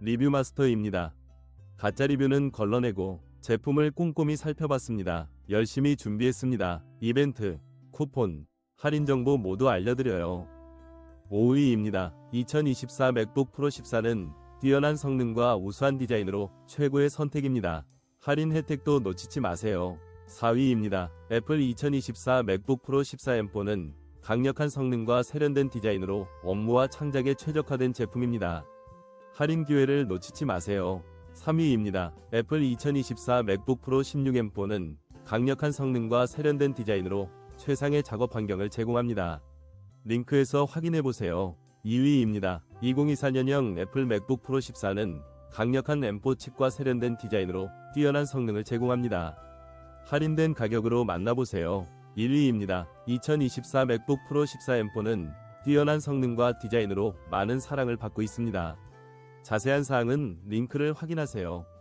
리뷰 마스터입니다. 가짜 리뷰는 걸러내고 제품을 꼼꼼히 살펴봤습니다. 열심히 준비했습니다. 이벤트, 쿠폰, 할인 정보 모두 알려드려요. 5위입니다. 2024 맥북 프로 14는 뛰어난 성능과 우수한 디자인으로 최고의 선택입니다. 할인 혜택도 놓치지 마세요. 4위입니다. 애플 2024 맥북 프로 14M4는 강력한 성능과 세련된 디자인으로 업무와 창작에 최적화된 제품입니다. 할인 기회를 놓치지 마세요. 3위입니다. 애플 2024 맥북 프로 16M4는 강력한 성능과 세련된 디자인으로 최상의 작업 환경을 제공합니다. 링크에서 확인해 보세요. 2위입니다. 2024년형 애플 맥북 프로 14는 강력한 M4 칩과 세련된 디자인으로 뛰어난 성능을 제공합니다. 할인된 가격으로 만나보세요. 1위입니다. 2024 맥북 프로 14M4는 뛰어난 성능과 디자인으로 많은 사랑을 받고 있습니다. 자세한 사항은 링크를 확인하세요.